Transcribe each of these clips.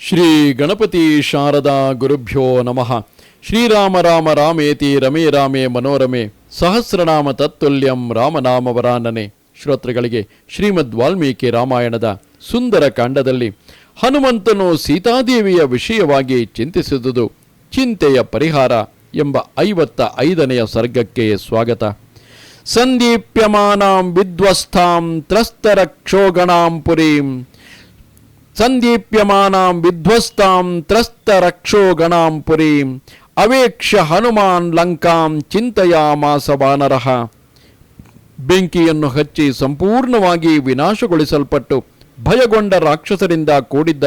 ಶ್ರೀ ಗಣಪತಿ ಶಾರದಾ ಗುರುಭ್ಯೋ ನಮಃ. ಶ್ರೀರಾಮ ರಾಮ ರಾಮೇತಿ ರಮೇ ರಾಮೇ ಮನೋರಮೆ. ಸಹಸ್ರನಾಮ ತತ್ತುಲ್ಯಂ ರಾಮನಾಮ ವರಾನನೆ ಶ್ರೋತೃಗಳಿಗೆ ಶ್ರೀಮದ್ ವಾಲ್ಮೀಕಿ ರಾಮಾಯಣದ ಸುಂದರ ಕಾಂಡದಲ್ಲಿ ಹನುಮಂತನು ಸೀತಾದೇವಿಯ ವಿಷಯವಾಗಿ ಚಿಂತಿಸಿದುದು. ಚಿಂತೆಯ ಪರಿಹಾರ ಎಂಬ ಐವತ್ತ ಐದನೆಯ ಸರ್ಗಕ್ಕೆ ಸ್ವಾಗತ. ಸಂದೀಪ್ಯಮಾನಾಂ ವಿಧ್ವಸ್ಥಾಂ ತ್ರಸ್ತರಕ್ಷೋಗಣಾಂ ಪುರೀಂ. ಸಂದೀಪ್ಯಮಾನಾಂ ವಿಧ್ವಸ್ತಾಂ ತ್ರಸ್ತರಕ್ಷೋ ಗಣಾಂ ಪುರಿ ಅವೇಕ್ಷ ಹನುಮಾನ್ ಲಂಕಾಂ ಚಿಂತೆಯಾಮಾಸ ವಾನರಃ. ಬೆಂಕಿಯನ್ನು ಹಚ್ಚಿ ಸಂಪೂರ್ಣವಾಗಿ ವಿನಾಶಗೊಳಿಸಲ್ಪಟ್ಟು ಭಯಗೊಂಡ ರಾಕ್ಷಸರಿಂದ ಕೂಡಿದ್ದ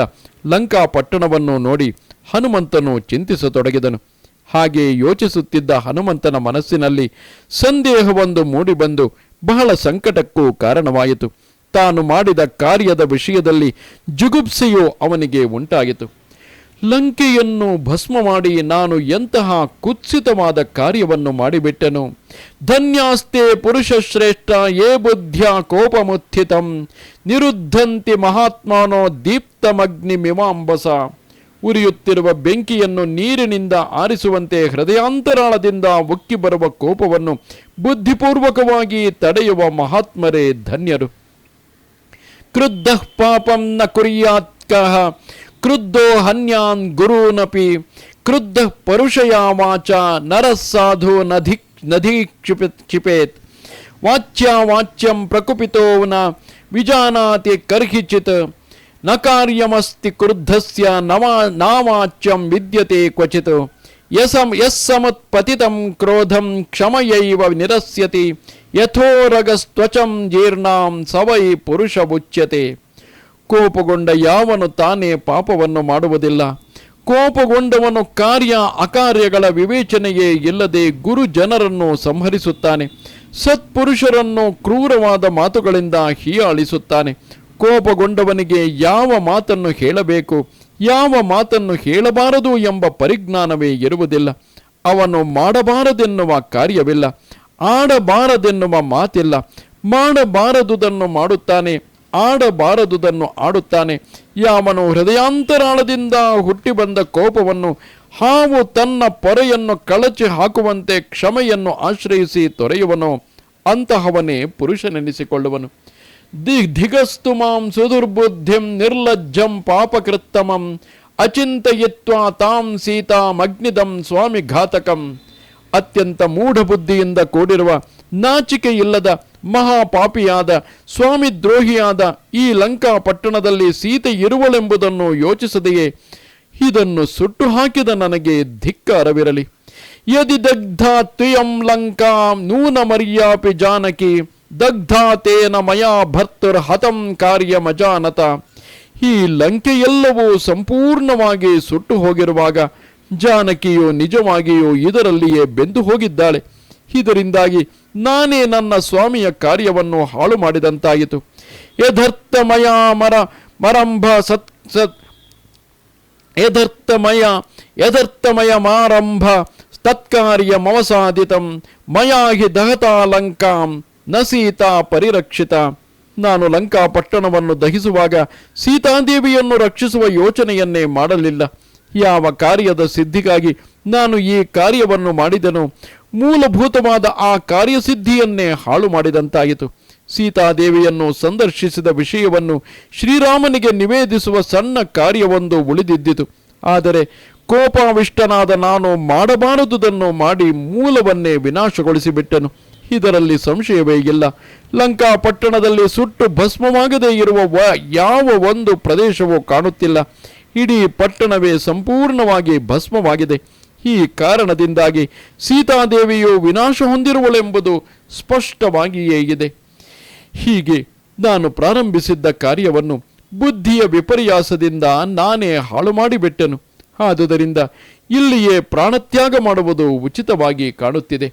ಲಂಕಾ ಪಟ್ಟಣವನ್ನು ನೋಡಿ ಹನುಮಂತನು ಚಿಂತಿಸತೊಡಗಿದನು. ಹಾಗೆ ಯೋಚಿಸುತ್ತಿದ್ದ ಹನುಮಂತನ ಮನಸ್ಸಿನಲ್ಲಿ ಸಂದೇಹವೊಂದು ಮೂಡಿಬಂದು ಬಹಳ ಸಂಕಟಕ್ಕೂ ಕಾರಣವಾಯಿತು. ತಾನು ಮಾಡಿದ ಕಾರ್ಯದ ವಿಷಯದಲ್ಲಿ ಜುಗುಪ್ಸೆಯು ಅವನಿಗೆ ಉಂಟಾಯಿತು ಲಂಕೆಯನ್ನು ಭಸ್ಮ ಮಾಡಿ ನಾನು ಎಂತಹ ಕುತ್ಸಿತವಾದ ಕಾರ್ಯವನ್ನು ಮಾಡಿಬಿಟ್ಟೆನು? ಧನ್ಯಾಸ್ತೆ ಪುರುಷಶ್ರೇಷ್ಠ, ಏ ಬುದ್ಧ್ಯ ಕೋಪಮುತ್ಥಿತಂ, ನಿರುದ್ಧಂತಿ ಮಹಾತ್ಮಾನೋ ದೀಪ್ತಮಗ್ನಿಮಿಮಾಂಬಸ. ಉರಿಯುತ್ತಿರುವ ಬೆಂಕಿಯನ್ನು ನೀರಿನಿಂದ ಆರಿಸುವಂತೆ ಹೃದಯಾಂತರಾಳದಿಂದ ಉಕ್ಕಿ ಬರುವ ಕೋಪವನ್ನು ಬುದ್ಧಿಪೂರ್ವಕವಾಗಿ ತಡೆಯುವ ಮಹಾತ್ಮರೇ ಧನ್ಯರು. ಕ್ರುದ್ಧ ಪಾಪಂ ನ ಕುರ್ಯಾತ್ಕಃ ಕ್ರುದ್ಧೋ ಹನ್ಯಾನ್ ಗುರೂನಪಿ ಕ್ರುದ್ಧ ಪರುಷಯ ವಾಚ ನರಸ್ಸಾಧು ನಧಿ ನಧಿ ಕ್ಷಿಪ ಕ್ಷಿಪೇತ್ ವಾಚ್ಯ ವಾಚ್ಯಂ ಪ್ರಕುಪಿತೋ ನ ವಿಜಾನಾತಿ ಕರ್ಹಿಚಿತ್ನ ಕಾರ್ಯಮಸ್ತಿ ಕ್ರುದ್ಧಸ್ಯ ನವಾ ನಾವಾಚ್ಯಂ ವಿದ್ಯತೆ ಕ್ವಚಿತ್ ಯಸಂ ಯಸ್ಸಮತ್ಪತಿತಂ ಕ್ರೋಧಂ ಕ್ಷಮಯೈವ ನಿರಸ್ಯತಿ ಯಥೋರಗಸ್ತ್ವಚಂ ಜೀರ್ಣಾಂ ಸವೈ ಪುರುಷ ಉಚ್ಯತೆ ಕೋಪಗೊಂಡ ಯಾವನು ತಾನೇ ಪಾಪವನ್ನು ಮಾಡುವುದಿಲ್ಲ. ಕೋಪಗೊಂಡವನು ಕಾರ್ಯ ಅಕಾರ್ಯಗಳ ವಿವೇಚನೆಯೇ ಇಲ್ಲದೆ ಗುರು ಜನರನ್ನು ಸಂಹರಿಸುತ್ತಾನೆ. ಸತ್ಪುರುಷರನ್ನು ಕ್ರೂರವಾದ ಮಾತುಗಳಿಂದ ಹೀಯಾಳಿಸುತ್ತಾನೆ. ಕೋಪಗೊಂಡವನಿಗೆ ಯಾವ ಮಾತನ್ನು ಹೇಳಬೇಕು, ಯಾವ ಮಾತನ್ನು ಹೇಳಬಾರದು ಎಂಬ ಪರಿಜ್ಞಾನವೇ ಇರುವುದಿಲ್ಲ. ಅವನು ಮಾಡಬಾರದೆನ್ನುವ ಕಾರ್ಯವಿಲ್ಲ. ಆಡಬಾರದೆನ್ನುವ ಮಾತಿಲ್ಲ. ಮಾಡಬಾರದುದನ್ನು ಮಾಡುತ್ತಾನೆ, ಆಡಬಾರದುದನ್ನು ಆಡುತ್ತಾನೆ. ಯಾವನು ಹೃದಯಾಂತರಾಳದಿಂದ ಹುಟ್ಟಿ ಬಂದ ಕೋಪವನ್ನು, ಹಾವು ತನ್ನ ಪೊರೆಯನ್ನು ಕಳಚಿ ಹಾಕುವಂತೆ ಕ್ಷಮೆಯನ್ನು ಆಶ್ರಯಿಸಿ ತೊರೆಯುವನು, ಅಂತಹವನೇ ಪುರುಷನೆನಿಸಿಕೊಳ್ಳುವನು. ದಿ ಧಿಗಸ್ತು ಮಾಂ ಸುದುರ್ಬುದ್ಧಿಂ ನಿರ್ಲಜ್ಜಂ ಪಾಪಕೃತ್ತಮಂ ಅಚಿಂತಯಿತ್ವ ತಾಂ ಸೀತಾಮಗ್ನಿದಂ ಸ್ವಾಮಿ ಘಾತಕಂ ಅತ್ಯಂತ ಮೂಢಬುದ್ಧಿಯಿಂದ ಕೂಡಿರುವ ನಾಚಿಕೆ ಇಲ್ಲದ ಮಹಾಪಾಪಿಯಾದ ಸ್ವಾಮಿ ದ್ರೋಹಿಯಾದ ಈ ಲಂಕಾ ಪಟ್ಟಣದಲ್ಲಿ ಸೀತೆ ಇರುವಳೆಂಬುದನ್ನು ಯೋಚಿಸದೆಯೇ? ಇದನ್ನು ಸುಟ್ಟು ಹಾಕಿದ ನನಗೆ ಧಿಕ್ಕಾರವಿರಲಿ. ಯದಿ ದಗ್ಧ ತ್ವಯಂ ಲಂಕಾ ನೂನ ಮರ್ಯಾಪಿ ಜಾನಕಿ, ದಗ್ಧಾತೇನ ಮಯಾ ಭರ್ತುರ್ ಹತಂ ಕಾರ್ಯಮಜಾನತ ಈ ಲಂಕೆಯೆಲ್ಲವೂ ಸಂಪೂರ್ಣವಾಗಿ ಸುಟ್ಟು ಹೋಗಿರುವಾಗ ಜಾನಕಿಯು ನಿಜವಾಗಿಯೂ ಇದರಲ್ಲಿಯೇ ಬೆಂದು ಹೋಗಿದ್ದಾಳೆ. ಇದರಿಂದಾಗಿ ನಾನೇ ನನ್ನ ಸ್ವಾಮಿಯ ಕಾರ್ಯವನ್ನು ಹಾಳು ಮಾಡಿದಂತಾಯಿತು. ಯಥರ್ಥಮಯ ಮರ, ಮರಂಭ ಸತ್ ಸತ್, ಯಥರ್ಥಮಯ ಯಥರ್ಥಮಯ ಮಾರಂಭ ತತ್ಕಾರ್ಯ ಮವಸಾದಿತಂ ಮಯಾ ಹಿ ದಹತಾ ಲಂಕಾಂ ನ ಸೀತಾ ಪರಿರಕ್ಷಿತ. ನಾನು ಲಂಕಾ ಪಟ್ಟಣವನ್ನು ದಹಿಸುವಾಗ ಸೀತಾದೇವಿಯನ್ನು ರಕ್ಷಿಸುವ ಯೋಚನೆಯನ್ನೇ ಮಾಡಲಿಲ್ಲ. ಯಾವ ಕಾರ್ಯದ ಸಿದ್ಧಿಗಾಗಿ ನಾನು ಈ ಕಾರ್ಯವನ್ನು ಮಾಡಿದನು, ಮೂಲಭೂತವಾದ ಆ ಕಾರ್ಯಸಿದ್ಧಿಯನ್ನೇ ಹಾಳು ಮಾಡಿದಂತಾಯಿತು. ಸೀತಾದೇವಿಯನ್ನು ಸಂದರ್ಶಿಸಿದ ವಿಷಯವನ್ನು ಶ್ರೀರಾಮನಿಗೆ ನಿವೇದಿಸುವ ಸಣ್ಣ ಕಾರ್ಯವೊಂದು ಉಳಿದಿದ್ದಿತು. ಆದರೆ ಕೋಪಾವಿಷ್ಟನಾದ ನಾನು ಮಾಡಬಾರದುದನ್ನು ಮಾಡಿ ಮೂಲವನ್ನೇ ವಿನಾಶಗೊಳಿಸಿಬಿಟ್ಟನು. ಇದರಲ್ಲಿ ಸಂಶಯವೇ ಇಲ್ಲ. ಲಂಕಾ ಪಟ್ಟಣದಲ್ಲಿ ಸುಟ್ಟು ಭಸ್ಮವಾಗದೇ ಇರುವ ಯಾವ ಒಂದು ಪ್ರದೇಶವೂ ಕಾಣುತ್ತಿಲ್ಲ. ಇಡೀ ಪಟ್ಟಣವೇ ಸಂಪೂರ್ಣವಾಗಿ ಭಸ್ಮವಾಗಿದೆ. ಈ ಕಾರಣದಿಂದಾಗಿ ಸೀತಾದೇವಿಯು ವಿನಾಶ ಹೊಂದಿರುವಳೆಂಬುದು ಸ್ಪಷ್ಟವಾಗಿಯೇ ಇದೆ. ಹೀಗೆ ನಾನು ಪ್ರಾರಂಭಿಸಿದ್ದ ಕಾರ್ಯವನ್ನು ಬುದ್ಧಿಯ ವಿಪರ್ಯಾಸದಿಂದ ನಾನೇ ಹಾಳು ಮಾಡಿಬಿಟ್ಟೆನು. ಆದುದರಿಂದ ಇಲ್ಲಿಯೇ ಪ್ರಾಣತ್ಯಾಗ ಮಾಡುವುದು ಉಚಿತವಾಗಿ ಕಾಣುತ್ತಿದೆ.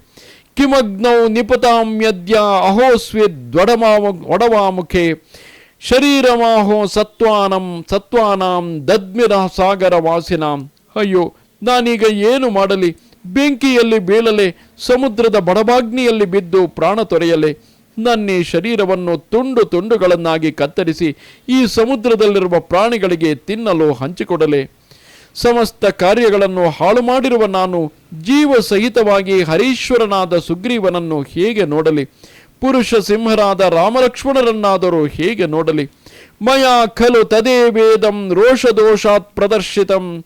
ಕಿಮಗ್ನೌ ನಿಪತಾಮ್ಯದ್ಯ ಅಹೋಸ್ವಿದ್ವಡಮಾವ ಒಡವಾಮುಖೆ ಶರೀರಮಾಹೋ ಸತ್ವಾನಂ, ಸತ್ವಾನಾಂ ದದ್ಮಿರ ಸಾಗರ ವಾಸಿನಾಂ ಅಯ್ಯೋ, ನಾನೀಗ ಏನು ಮಾಡಲಿ? ಬೆಂಕಿಯಲ್ಲಿ ಬೀಳಲೆ, ಸಮುದ್ರದ ಬಡಬಾಗ್ನಿಯಲ್ಲಿ ಬಿದ್ದು ಪ್ರಾಣ ತೊರೆಯಲೆ. ನನ್ನ ಶರೀರವನ್ನು ತುಂಡು ತುಂಡುಗಳನ್ನಾಗಿ ಕತ್ತರಿಸಿ ಈ ಸಮುದ್ರದಲ್ಲಿರುವ ಪ್ರಾಣಿಗಳಿಗೆ ತಿನ್ನಲು ಹಂಚಿಕೊಡಲೆ. ಸಮಸ್ತ ಕಾರ್ಯಗಳನ್ನು ಹಾಳು ಮಾಡಿರುವ ನಾನು ಜೀವ ಸಹಿತವಾಗಿ ಹರೀಶ್ವರನಾದ ಸುಗ್ರೀವನನ್ನು ಹೇಗೆ ನೋಡಲಿ? ಪುರುಷ ಸಿಂಹರಾದ ರಾಮಲಕ್ಷ್ಮಣರನ್ನಾದರೂ ಹೇಗೆ ನೋಡಲಿ? ಮಯಾ ಖಲು ತದೇ ವೇದಂ ರೋಷದೋಷಾತ್ ಪ್ರದರ್ಶಿತಂ.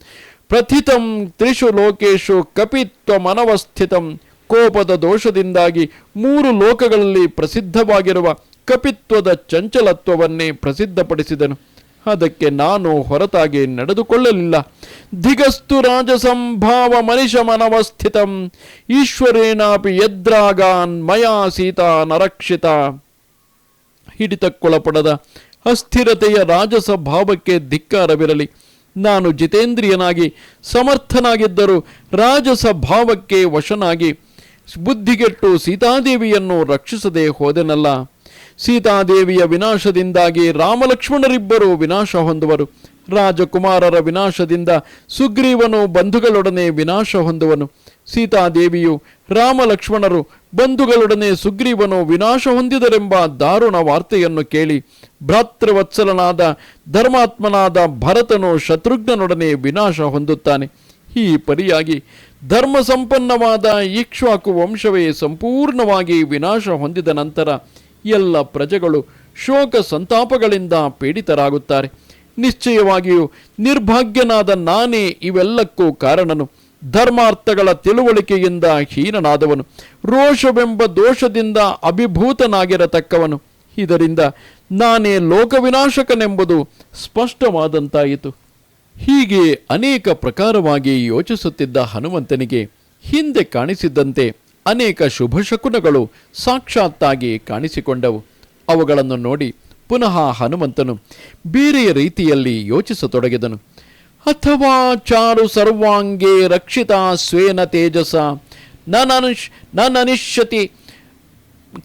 ಪ್ರಥಿತಂ ತ್ರಿಷು ಲೋಕೇಶು ಕಪಿತ್ವಮನವಸ್ಥಿತಂ. ಕೋಪದ ದೋಷದಿಂದಾಗಿ ಮೂರು ಲೋಕಗಳಲ್ಲಿ ಪ್ರಸಿದ್ಧವಾಗಿರುವ ಕಪಿತ್ವದ ಚಂಚಲತ್ವವನ್ನೇ ಪ್ರಸಿದ್ಧಪಡಿಸಿದನು. ಅದಕ್ಕೆ ನಾನು ಹೊರತಾಗಿ ನಡೆದುಕೊಳ್ಳಲಿಲ್ಲ. ದಿಗಸ್ತು ರಾಜಸಂಭಾವ ಮನಿಷಮನವಸ್ಥಿತಂ ಈಶ್ವರೇನಾಪಿ ಯದ್ರಾಗಾನ್ ಮಯಾ ಸೀತಾ ನರಕ್ಷಿತ. ಹಿಡಿತಕ್ಕೊಳಪಡದ ಅಸ್ಥಿರತೆಯ ರಾಜಸ ಭಾವಕ್ಕೆ ಧಿಕ್ಕಾರವಿರಲಿ. ನಾನು ಜಿತೇಂದ್ರಿಯನಾಗಿ ಸಮರ್ಥನಾಗಿದ್ದರೂ ರಾಜಸ ಭಾವಕ್ಕೆ ವಶನಾಗಿ ಬುದ್ಧಿಗೆಟ್ಟು ಸೀತಾದೇವಿಯನ್ನು ರಕ್ಷಿಸದೆ ಹೋದೆನಲ್ಲ. ಸೀತಾದೇವಿಯ ವಿನಾಶದಿಂದಾಗಿ ರಾಮಲಕ್ಷ್ಮಣರಿಬ್ಬರು ವಿನಾಶ ಹೊಂದುವರು. ರಾಜಕುಮಾರರ ವಿನಾಶದಿಂದ ಸುಗ್ರೀವನು ಬಂಧುಗಳೊಡನೆ ವಿನಾಶ ಹೊಂದುವನು. ಸೀತಾದೇವಿಯು ರಾಮಲಕ್ಷ್ಮಣರು ಬಂಧುಗಳೊಡನೆ ಸುಗ್ರೀವನು ವಿನಾಶ ಹೊಂದಿದರೆಂಬ ದಾರುಣ ವಾರ್ತೆಯನ್ನು ಕೇಳಿ ಭ್ರಾತೃವತ್ಸಲನಾದ ಧರ್ಮಾತ್ಮನಾದ ಭರತನು ಶತ್ರುಘ್ನನೊಡನೆ ವಿನಾಶ ಹೊಂದುತ್ತಾನೆ. ಈ ಪರಿಯಾಗಿ ಧರ್ಮ ಸಂಪನ್ನವಾದ ಇಕ್ಷ್ವಾಕು ವಂಶವೇ ಸಂಪೂರ್ಣವಾಗಿ ವಿನಾಶ ಹೊಂದಿದ ನಂತರ ಎಲ್ಲ ಪ್ರಜೆಗಳು ಶೋಕ ಸಂತಾಪಗಳಿಂದ ಪೀಡಿತರಾಗುತ್ತಾರೆ. ನಿಶ್ಚಯವಾಗಿಯೂ ನಿರ್ಭಾಗ್ಯನಾದ ನಾನೇ ಇವೆಲ್ಲಕ್ಕೂ ಕಾರಣನು. ಧರ್ಮಾರ್ಥಗಳ ತಿಳುವಳಿಕೆಯಿಂದ ಹೀನನಾದವನು. ರೋಷವೆಂಬ ದೋಷದಿಂದ ಅಭಿಭೂತನಾಗಿರತಕ್ಕವನು. ಇದರಿಂದ ನಾನೇ ಲೋಕವಿನಾಶಕನೆಂಬುದು ಸ್ಪಷ್ಟವಾದಂತಾಯಿತು. ಹೀಗೆ ಅನೇಕ ಪ್ರಕಾರವಾಗಿ ಯೋಚಿಸುತ್ತಿದ್ದ ಹನುಮಂತನಿಗೆ ಹಿಂದೆ ಕಾಣಿಸಿದ್ದಂತೆ ಅನೇಕ ಶುಭ ಶಕುನಗಳು ಸಾಕ್ಷಾತ್ತಾಗಿ ಕಾಣಿಸಿಕೊಂಡವು. ಅವುಗಳನ್ನು ನೋಡಿ ಪುನಃ ಹನುಮಂತನು ಬೇರೆಯ ರೀತಿಯಲ್ಲಿ ಯೋಚಿಸತೊಡಗಿದನು. ಅಥವಾ ಚಾರು ಸರ್ವಾಂಗೇ ರಕ್ಷಿತ ಸ್ವೇನ ತೇಜಸ. ನನನುಷ್ ನನಿಶ್ಯತಿ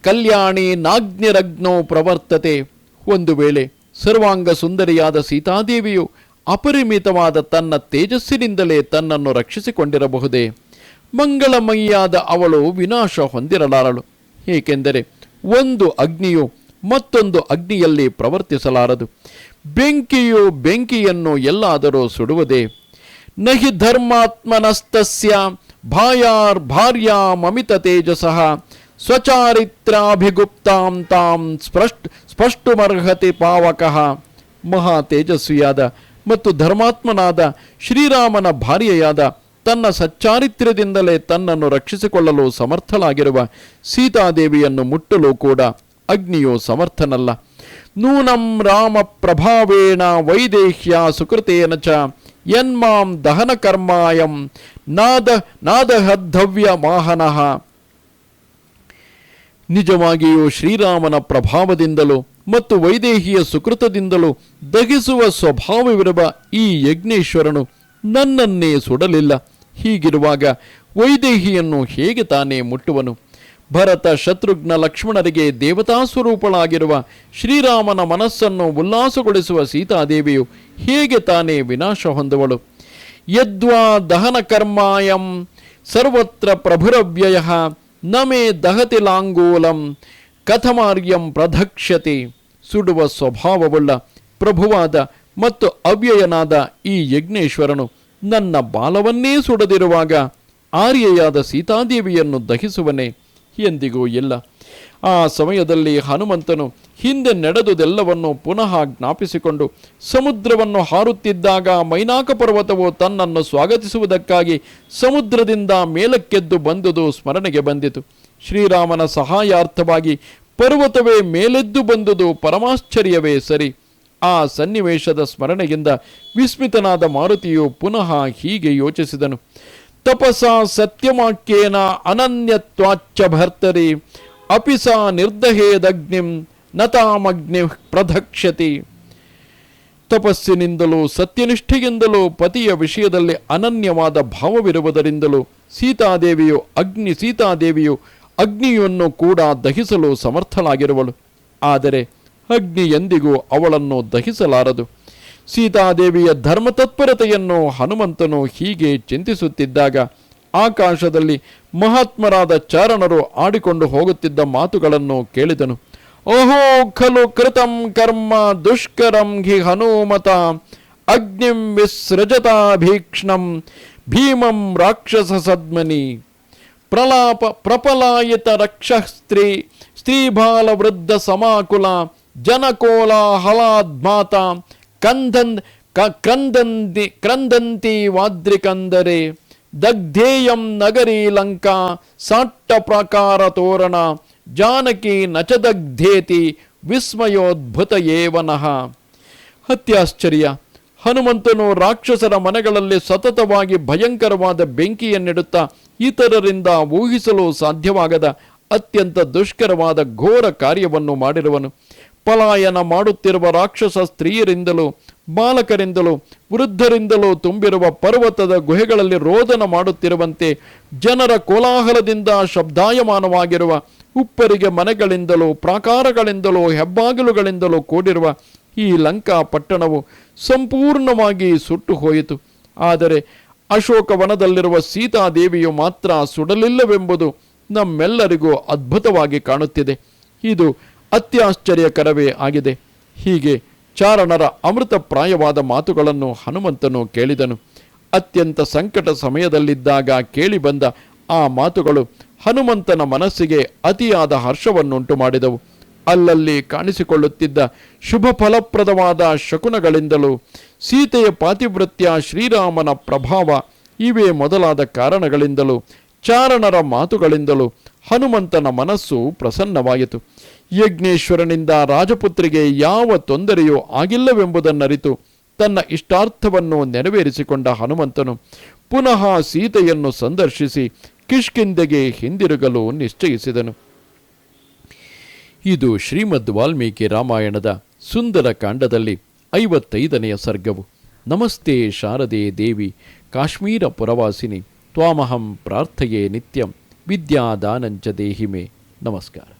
ಕಲ್ಯಾಣಿ ನಾಗ್ನಿರಗ್ನೋ ಪ್ರವರ್ತತೆ. ಒಂದು ವೇಳೆ ಸರ್ವಾಂಗ ಸುಂದರಿಯಾದ ಸೀತಾದೇವಿಯು ಅಪರಿಮಿತವಾದ ತನ್ನ ತೇಜಸ್ಸಿನಿಂದಲೇ ತನ್ನನ್ನು ರಕ್ಷಿಸಿಕೊಂಡಿರಬಹುದೇ? ಮಂಗಳಮಯಿಯಾದ ಅವಳು ವಿನಾಶ ಹೊಂದಿರಲಾರಳು. ಏಕೆಂದರೆ ಒಂದು ಅಗ್ನಿಯು ಮತ್ತೊಂದು ಅಗ್ನಿಯಲ್ಲಿ ಪ್ರವರ್ತಿಸಲಾರದು. ಬೆಂಕಿಯು ಬೆಂಕಿಯನ್ನು ಎಲ್ಲಾದರೂ ಸುಡುವುದೇ? ನಹಿ ಧರ್ಮಾತ್ಮನಸ್ತಸ್ಯ ಭಾಯಾರ್ ಭಾರ್ಯಾಮಮಿತ ತೇಜಸಃ ಸ್ವಚಾರಿತ್ರಾಭಿಗುಪ್ತಾಂ ತಾಂ ಸ್ಪಷ್ಟ ಸ್ಪಷ್ಟುಮರ್ಹತೆ ಪಾವಕಃ. ಮಹಾ ತೇಜಸ್ವಿಯಾದ ಮತ್ತು ಧರ್ಮಾತ್ಮನಾದ ಶ್ರೀರಾಮನ ಭಾರ್ಯೆಯಾದ ತನ್ನ ಸಚ್ಚಾರಿತ್ರ್ಯದಿಂದಲೇ ತನ್ನನ್ನು ರಕ್ಷಿಸಿಕೊಳ್ಳಲು ಸಮರ್ಥಳಾಗಿರುವ ಸೀತಾದೇವಿಯನ್ನು ಮುಟ್ಟಲು ಕೂಡ ಅಗ್ನಿಯು ಸಮರ್ಥನಲ್ಲ. ನೂನಂ ರಾಮ ಪ್ರಭಾವೇಣ ವೈದೇಹ್ಯ ಸುಕೃತೇನ ಚ ಯನ್ಮಾಂ ದಹನ ಕರ್ಮಾಯಂ ನಾದ ನಾದಹದ್ಧವ್ಯ ವಾಹನಃ ನಿಜವಾಗಿಯೂ ಶ್ರೀರಾಮನ ಪ್ರಭಾವದಿಂದಲೂ ಮತ್ತು ವೈದೇಹಿಯ ಸುಕೃತದಿಂದಲೂ ದಗಿಸುವ ಸ್ವಭಾವವಿರುವ ಈ ಯಜ್ಞೇಶ್ವರನು ನನ್ನನ್ನೇ ಸುಡಲಿಲ್ಲ. ಹೀಗಿರುವಾಗ ವೈದೇಹಿಯನ್ನು ಹೇಗೆ ತಾನೇ ಮುಟ್ಟುವನು? ಭರತ ಶತ್ರುಘ್ನ ಲಕ್ಷ್ಮಣರಿಗೆ ದೇವತಾ ಸ್ವರೂಪಳಾಗಿರುವ ಶ್ರೀರಾಮನ ಮನಸ್ಸನ್ನು ಉಲ್ಲಾಸಗೊಳಿಸುವ ಸೀತಾದೇವಿಯು ಹೇಗೆ ತಾನೇ ವಿನಾಶ ಹೊಂದುವಳು? ಯದ್ವಾ ದಹನ ಕರ್ಮಾಯಂ ಸರ್ವತ್ರ ಪ್ರಭುರವ್ಯಯ ನಮೇ ದಹತಿ ಲಾಂಗೋಲಂ ಕಥಮಾರ್ಯಂ ಪ್ರಧಕ್ಷ್ಯತೆ. ಸುಡುವ ಸ್ವಭಾವವುಳ್ಳ ಪ್ರಭುವಾದ ಮತ್ತು ಅವ್ಯಯನಾದ ಈ ಯಜ್ಞೇಶ್ವರನು ನನ್ನ ಬಾಲವನ್ನೇ ಸುಡದಿರುವಾಗ ಆರ್ಯೆಯಾದ ಸೀತಾದೇವಿಯನ್ನು ದಹಿಸುವನೇ ಎಂದಿಗೂ ಇಲ್ಲ. ಆ ಸಮಯದಲ್ಲಿ ಹನುಮಂತನು ಹಿಂದೆ ನಡೆದುದೆಲ್ಲವನ್ನು ಪುನಃ ಜ್ಞಾಪಿಸಿಕೊಂಡು ಸಮುದ್ರವನ್ನು ಹಾರುತ್ತಿದ್ದಾಗ ಮೈನಾಕ ಪರ್ವತವು ತನ್ನನ್ನು ಸ್ವಾಗತಿಸುವುದಕ್ಕಾಗಿ ಸಮುದ್ರದಿಂದ ಮೇಲಕ್ಕೆದ್ದು ಬಂದುದು ಸ್ಮರಣೆಗೆ ಬಂದಿತು. ಶ್ರೀರಾಮನ ಸಹಾಯಾರ್ಥವಾಗಿ ಪರ್ವತವೇ ಮೇಲೆದ್ದು ಬಂದುದು ಪರಮಾಶ್ಚರ್ಯವೇ ಸರಿ. ಆ ಸನ್ನಿವೇಶದ ಸ್ಮರಣೆಯಿಂದ ವಿಸ್ಮಿತನಾದ ಮಾರುತಿಯು ಪುನಃ ಹೀಗೆ ಯೋಚಿಸಿದನು. ತಪಸ ಸತ್ಯಮಾಕ್ಯೇನ ಅನನ್ಯತ್ವಾಚ್ಚ ಭರ್ತರಿ, ಅಪಿಸ ನಿರ್ದಹೇದಗ್ನಿಂ ನತಾಮಗ್ನಿ ಪ್ರಧಕ್ಷತಿ. ತಪಸ್ಸಿನಿಂದಲೂ ಸತ್ಯನಿಷ್ಠೆಯಿಂದಲೂ ಪತಿಯ ವಿಷಯದಲ್ಲಿ ಅನನ್ಯವಾದ ಭಾವವಿರುವುದರಿಂದಲೂ ಸೀತಾದೇವಿಯು ಅಗ್ನಿ, ಸೀತಾದೇವಿಯು ಅಗ್ನಿಯನ್ನು ಕೂಡ ದಹಿಸಲು ಸಮರ್ಥಳಾಗಿರುವಳು. ಆದರೆ ಅಗ್ನಿ ಎಂದಿಗೂ ಅವಳನ್ನು ದಹಿಸಲಾರದು. ಸೀತಾದೇವಿಯ ಧರ್ಮತತ್ಪರತೆಯನ್ನು ಹನುಮಂತನು ಹೀಗೆ ಚಿಂತಿಸುತ್ತಿದ್ದಾಗ ಆಕಾಶದಲ್ಲಿ ಮಹಾತ್ಮರಾದ ಚಾರಣರು ಆಡಿಕೊಂಡು ಹೋಗುತ್ತಿದ್ದ ಮಾತುಗಳನ್ನು ಕೇಳಿದನು. ಓಹೋ, ಖಲು ಕೃತಂ ಕರ್ಮ ದುಷ್ಕರಂ ಹಿ ಹನುಮತ, ಅಗ್ನಿಂ ವಿಸೃಜತಾಭೀಕ್ಷ್ಣಂ ಭೀಮಂ ರಾಕ್ಷಸ ಸದ್ಮನಿ, ಪ್ರಲಾಪ ಪ್ರಪಲಾಯಿತ ರಕ್ಷ ಸ್ತ್ರೀ, ಸ್ತ್ರೀಬಾಲ ವೃದ್ಧ ಸಮಾಕುಲ ಜನಕೋಲಾಹಲಾದ್ಮಾತ ಕಂದನ್ ಕ್ರಂದಂತಿ ಕ್ರಂದಂತಿ ವಾದ್ರಿಕಂದರೆ ದಗ್ಧೇಯಂ ನಗರಿ ಲಂಕಾ ಸಾಟ್ಟ ಪ್ರಕಾರ ತೋರಣ ಜಾನಕಿ ನಚದಗ್ಧೇತಿ ವಿಸ್ಮಯೋದ್ಭುತ ಏವನಃ ಅತ್ಯಾಶ್ಚರ್ಯ, ಹನುಮಂತನು ರಾಕ್ಷಸರ ಮನೆಗಳಲ್ಲಿ ಸತತವಾಗಿ ಭಯಂಕರವಾದ ಬೆಂಕಿಯನ್ನಿಡುತ್ತಾ ಇತರರಿಂದ ಊಹಿಸಲು ಸಾಧ್ಯವಾಗದ ಅತ್ಯಂತ ದುಷ್ಕರವಾದ ಘೋರ ಕಾರ್ಯವನ್ನು ಮಾಡಿರುವನು. ಪಲಾಯನ ಮಾಡುತ್ತಿರುವ ರಾಕ್ಷಸ ಸ್ತ್ರೀಯರಿಂದಲೂ, ಬಾಲಕರಿಂದಲೂ, ವೃದ್ಧರಿಂದಲೂ ತುಂಬಿರುವ ಪರ್ವತದ ಗುಹೆಗಳಲ್ಲಿ ರೋದನ ಮಾಡುತ್ತಿರುವಂತೆ ಜನರ ಕೋಲಾಹಲದಿಂದ ಶಬ್ದಾಯಮಾನವಾಗಿರುವ, ಉಪ್ಪರಿಗೆ ಮನೆಗಳಿಂದಲೂ, ಪ್ರಾಕಾರಗಳಿಂದಲೂ, ಹೆಬ್ಬಾಗಿಲುಗಳಿಂದಲೂ ಕೂಡಿರುವ ಈ ಲಂಕಾ ಪಟ್ಟಣವು ಸಂಪೂರ್ಣವಾಗಿ ಸುಟ್ಟು ಹೋಯಿತು ಆದರೆ ಅಶೋಕವನದಲ್ಲಿರುವ ಸೀತಾದೇವಿಯು ಮಾತ್ರ ಸುಡಲಿಲ್ಲವೆಂಬುದು ನಮ್ಮೆಲ್ಲರಿಗೂ ಅದ್ಭುತವಾಗಿ ಕಾಣುತ್ತಿದೆ. ಇದು ಅತ್ಯಾಶ್ಚರ್ಯಕರವೇ ಆಗಿದೆ. ಹೀಗೆ ಚಾರಣರ ಅಮೃತಪ್ರಾಯವಾದ ಮಾತುಗಳನ್ನು ಹನುಮಂತನು ಕೇಳಿದನು. ಅತ್ಯಂತ ಸಂಕಟ ಸಮಯದಲ್ಲಿದ್ದಾಗ ಕೇಳಿಬಂದ ಆ ಮಾತುಗಳು ಹನುಮಂತನ ಮನಸ್ಸಿಗೆ ಅತಿಯಾದ ಹರ್ಷವನ್ನುಂಟು ಮಾಡಿದವು. ಅಲ್ಲಲ್ಲಿ ಕಾಣಿಸಿಕೊಳ್ಳುತ್ತಿದ್ದ ಶುಭ ಫಲಪ್ರದವಾದ ಶಕುನಗಳಿಂದಲೂ ಸೀತೆಯ ಪಾತಿವೃತ್ಯ ಶ್ರೀರಾಮನ ಪ್ರಭಾವ ಇವೇ ಮೊದಲಾದ ಕಾರಣಗಳಿಂದಲೂ ಚಾರಣರ ಮಾತುಗಳಿಂದಲೂ ಹನುಮಂತನ ಮನಸ್ಸು ಪ್ರಸನ್ನವಾಯಿತು. ಯಜ್ಞೇಶ್ವರನಿಂದ ರಾಜಪುತ್ರಿಗೆ ಯಾವ ತೊಂದರೆಯೂ ಆಗಿಲ್ಲವೆಂಬುದನ್ನರಿತು ತನ್ನ ಇಷ್ಟಾರ್ಥವನ್ನು ನೆರವೇರಿಸಿಕೊಂಡ ಹನುಮಂತನು ಪುನಃ ಸೀತೆಯನ್ನು ಸಂದರ್ಶಿಸಿ ಕಿಷ್ಕಿಂದೆಗೆ ಹಿಂದಿರುಗಲು ನಿಶ್ಚಯಿಸಿದನು. ಇದು ಶ್ರೀಮದ್ ವಾಲ್ಮೀಕಿ ರಾಮಾಯಣದ ಸುಂದರ ಕಾಂಡದಲ್ಲಿ ಐವತ್ತೈದನೆಯ ಸರ್ಗವು. ನಮಸ್ತೆ ಶಾರದೆ ದೇವಿ, ಕಾಶ್ಮೀರ ಪುರವಾಸಿನಿ, ತ್ವಾಮಹಂ ಪ್ರಾರ್ಥಯೇ ನಿತ್ಯಂ ವಿದ್ಯಾದಾನಂಚ ದೇಹಿಮೆ. ನಮಸ್ಕಾರ.